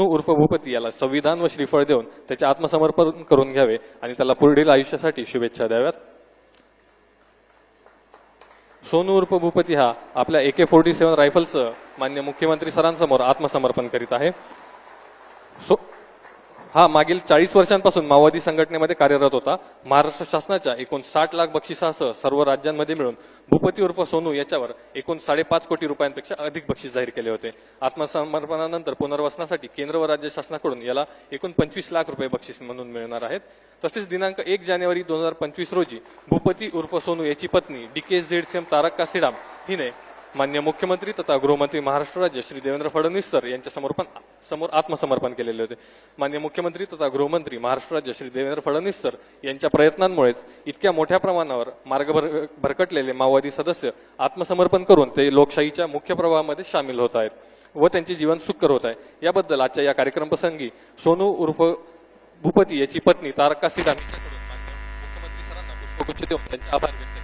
सोनू उर्फ भूपती याला संविधान व श्रीफळ देऊन त्याचे आत्मसमर्पण करून घ्यावे आणि त्याला पुढील आयुष्यासाठी शुभेच्छा द्याव्यात. सोनू उर्फ भूपती हा आपल्या ए के फोर्टी सेव्हन रायफलसह मान्य मुख्यमंत्री सरांसमोर आत्मसमर्पण करीत आहे. सो हा मागील चाळीस वर्षांपासून माओवादी संघटनेमध्ये कार्यरत होता. महाराष्ट्र शासनाच्या एकूण साठ लाख बक्षिसासह सर्व राज्यांमध्ये मिळून भूपती उर्फ सोनू याच्यावर एकूण साडेपाच कोटी रुपयांपेक्षा अधिक बक्षीस जाहीर केले होते. आत्मसमर्पणानंतर पुनर्वसनासाठी केंद्र व राज्य शासनाकडून याला एकूण पंचवीस लाख रुपये बक्षीस म्हणून मिळणार आहेत. तसेच दिनांक एक जानेवारी दोन हजार पंचवीस रोजी भूपती उर्फ सोनू याची पत्नी D K Z C M Tarak हिने मान्य मुख्यमंत्री तथा गृहमंत्री महाराष्ट्र राज्य श्री देवेंद्र फडणवीस सर यांच्या समर्पण समोर आत्मसमर्पण केलेले होते. मान्य मुख्यमंत्री तथा गृहमंत्री महाराष्ट्र राज्य श्री देवेंद्र फडणवीस सर यांच्या प्रयत्नांमुळेच इतक्या मोठ्या प्रमाणावर मार्ग भर- भरकटलेले माओवादी सदस्य आत्मसमर्पण करून ते लोकशाहीच्या मुख्य प्रवाहामध्ये सामील होत आहेत व त्यांचे जीवन सुखकर होत आहे. याबद्दल आजच्या या कार्यक्रम प्रसंगी सोनू उर्फ भूपती याची पत्नी तारका सिडाम यांच्याकडून मुख्यमंत्री सरांना पुष्पगुच्छ देऊन त्यांचे आभार व्यक्त